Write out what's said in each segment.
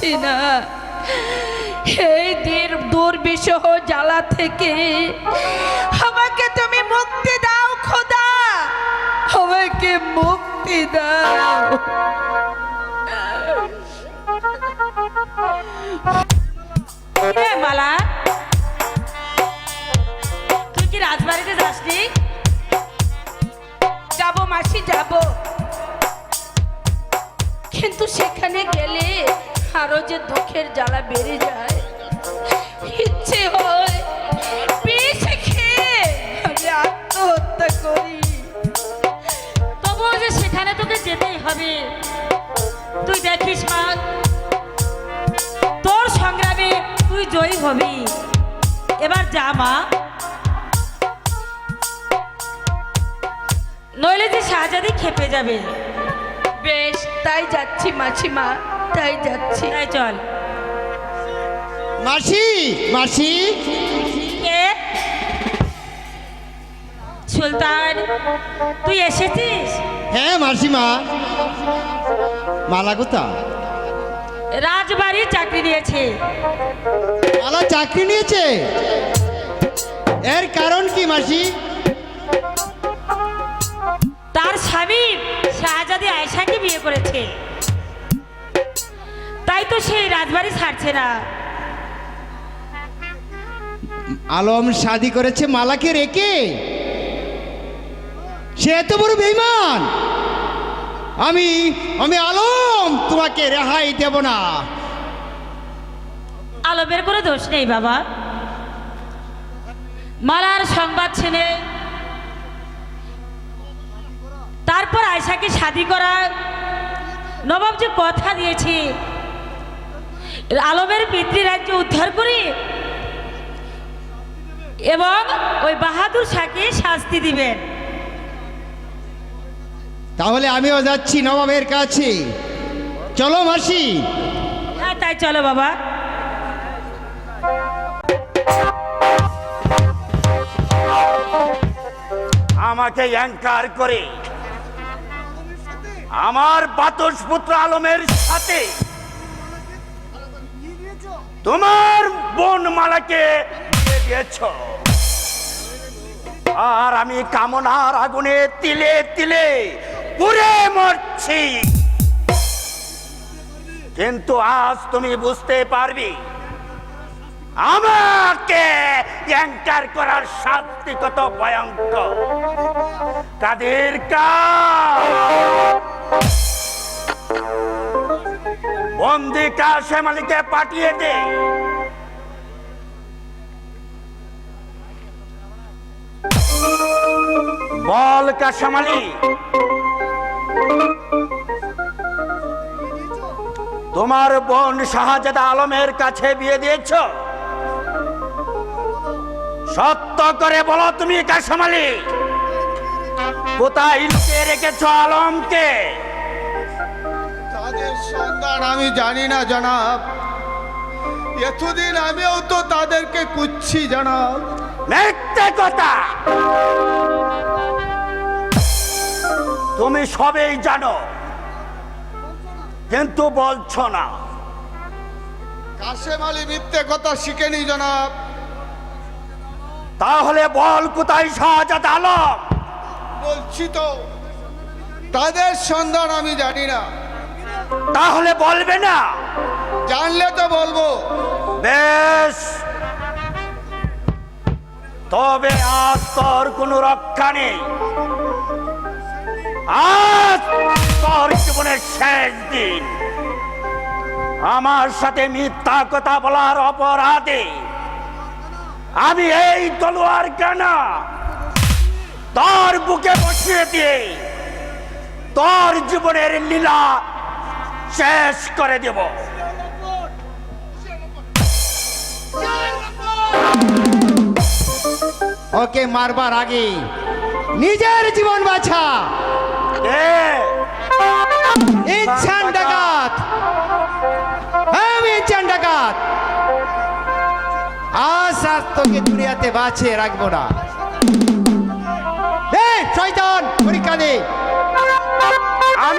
পারছি না এই দীর দুর্বিষহ জ্বালা থেকে আমাকে তুমি মুক্তি দাও, খোদা। আমাকে মুক্তি দাও। মালা, তুই কি রাজবাড়িতে যাসনি? যাব মাসি, যাব। কিন্তু সেখানে গেলে আরও যে দুঃখের জ্বালা বেড়ে যায়। ইচ্ছে হয় বিষ খেয়ে আমি আত্মহত্যা করি। তবুও যে সেখানে তোকে যেতেই হবে। তুই দেখিস মা, তোর সংগ্রামে তুই জয়ী হবি। এবার যা মা। নইলে যে শাহজাদি খেপে যাবে। বেশ, তাই যাচ্ছি মাসিমা। তাই যাচ্ছি। তাই চল। মাসি মাসি। কে? সুলতান তুই এসেছিস? হ্যাঁ মাসিমা। মালা কোথা রাজবাড়ির চাকরি নিয়েছে। মালা চাকরি নিয়েছে? এর কারণ কি মাসি? তার স্বামী শাহজাদি আয়েশাকে বিয়ে করেছে। তাই তো সেই রাজবাড়ি ছাড়ছে না। আলম শাদি করেছে মালাকে রেখে। সে এত বড় বেইমান। আমি আমি আলম তোমাকে রেহাই দেব না। আলমের কোনো দোষ নেই বাবা। মালার সংবাদ ছেনে তারপর আয়সাকে শাদি করা নবাব যে কথা দিয়েছে। আলমের পিতৃরাজ্য উদ্ধার করি। এবং ওই বাহাদুর শাহকে শাস্তি দিবেন। তাহলে আমিও যাচ্ছি নবাবের কাছে। চলো মাসি। হ্যাঁ তাই চলো বাবা। আমাকে অ্যাঙ্কার করে। আমার বাতস পুত্র আলমের সাথে তোমার বোন মালাকে দিয়েছ। আর আমি কামনার আগুনে তিলে তিলে পুড়ে মরছি। কিন্তু আজ তুমি বুঝতে পারবি, আমাকে অ্যাঙ্কার করার শাস্তি কত ভয়ঙ্কর। তাদের বন্দি কাশেম আলীকে পাঠিয়ে দে। বল কাশেম তোমার বোন শাহজাদা আলমের কাছে বিয়ে দিয়েছ? সত্য করে বলো তুমি কাশেম কোথায় লুকিয়ে রেখেছ আলমকে? তাদের সন্ধান আমি জানি না জনাব। এতদিন আমিও তো তাদেরকে কুচ্ছি জনাব। মিথ্যে কথা! তুমি সবেই জানো কিন্তু বলছো না। কাশেম আলী মিথ্যে কথা শিখেনি জনাব। তাহলে বল কোথায় শাহজাদ আলম? বলছি তো তাদের সন্ধান আমি জানি না। তাহলে বলবে না। জানলে তো বলব। বেশ। তবে আজ তোর কোনো রক্ষা নেই। আজ তোর জীবনের শেষ দিন। আমার সাথে মিথ্যা কথা বলার অপরাধে আমি এই তলোয়ার কেন। তোর বুকে বসিয়ে দিয়ে তোর জীবনের লীলা শেষ করে দেব। ওকে মারবার আগে নিজের জীবন বাছা। ইচ্ছান ডাকাত। আমি ডাকাত। আজ আর তোকে দুনিয়াতে বাঁচিয়ে রাখব না। শয়তান পরীক্ষা দে। আমি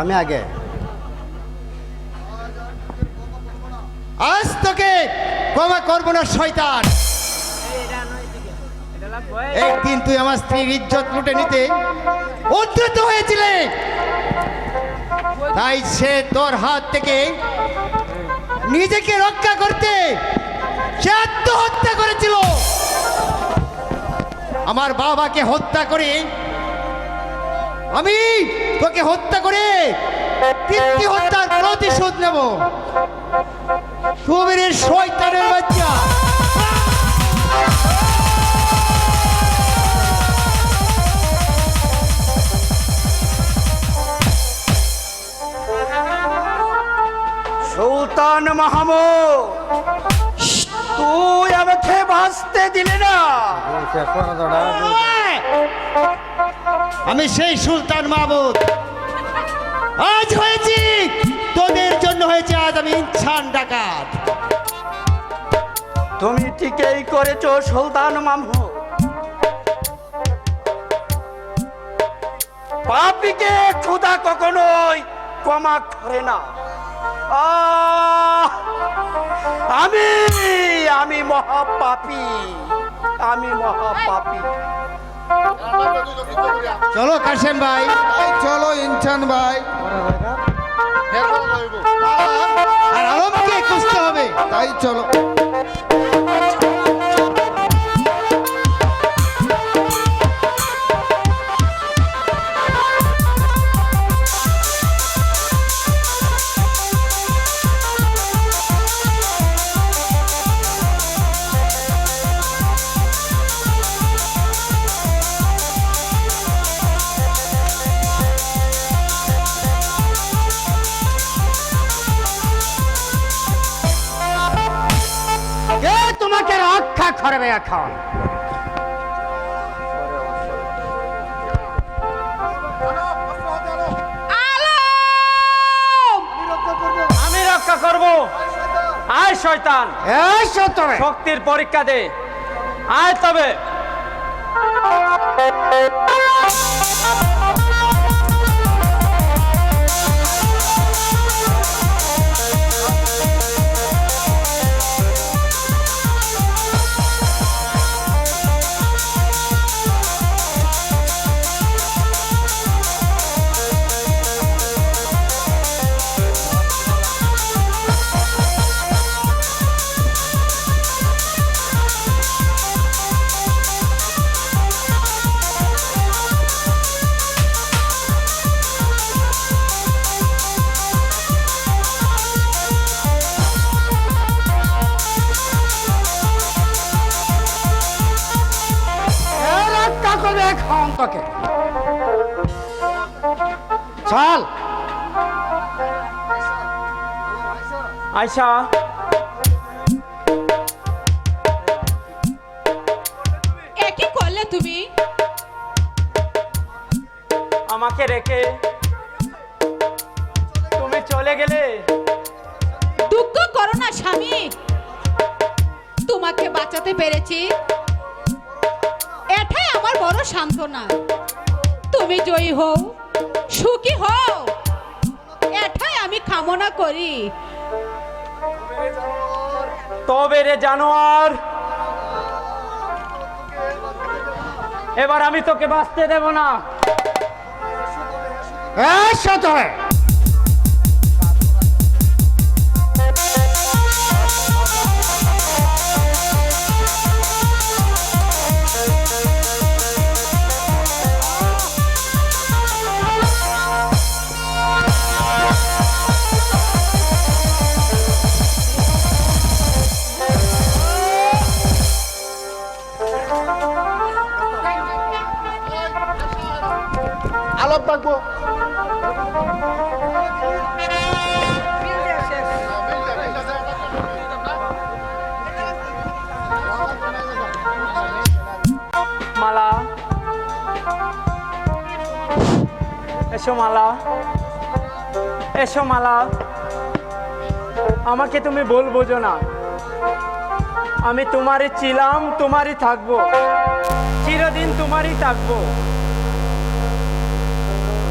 আমি আগে। আজ তোকে ক্ষমা করব না, শয়তান। একদিন তুই আমার স্ত্রীর ইজ্জত লুটে নিতে উদ্ধত হয়েছিলে। তাই সে তোর হাত থেকে নিজেকে রক্ষা করতে সে আত্মহত্যা করেছিল। আমার বাবাকে হত্যা করে আমি তোকে হত্যা করে তৃপ্তি হত্যার প্রতিশোধ নেব। কুবেরের শয়তানের বাচ্চা। সুলতান মাহমুদ তুই আমাকে বাঁচতে দিলে না। আমি সেই সুলতান মাহমুদ। আজ হয়েছি, তোদের জন্য হয়েছে আজ আমি ইনসান ডাকাত। তুমি ঠিকই করেছ, সুলতান মামু পাপিকে ক্ষুধা কখনোই ক্ষমা করে না! আমি আমি মহাপাপী আমি মহাপাপী। চলো কাশেম ভাই। চলো ইনসান ভাই। আর আলমকে খুঁজতে হবে। তাই চলো। কে তোমাকে রক্ষা করবে এখন। আমি রক্ষা করব। আয় শয়তান। শক্তির পরীক্ষা দে। আয় তবে। চল। আয়সা একই করলে তুমি? আমাকে রেখে তুমি চলে গেলে? দুঃখ করো না স্বামী। তোমাকে বাঁচাতে পেরেছি। এটাই আমার বড় সান্ত্বনা। তুমি জয়ী হও। সুখী হও। এটাই আমি কামনা করি। তবে রে জানোয়ার এবার আমি তোকে বাঁচতে দেব না। হ্যাঁ সত হয়ে মালা। এসো মালা। এসো মালা। আমাকে তুমি বল বোঝো না। আমি তোমারই ছিলাম, তোমারই থাকব। চিরদিন তোমারই থাকব।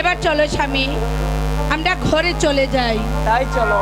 এবার চলো স্বামী আমরা ঘরে চলে যাই। তাই চলো।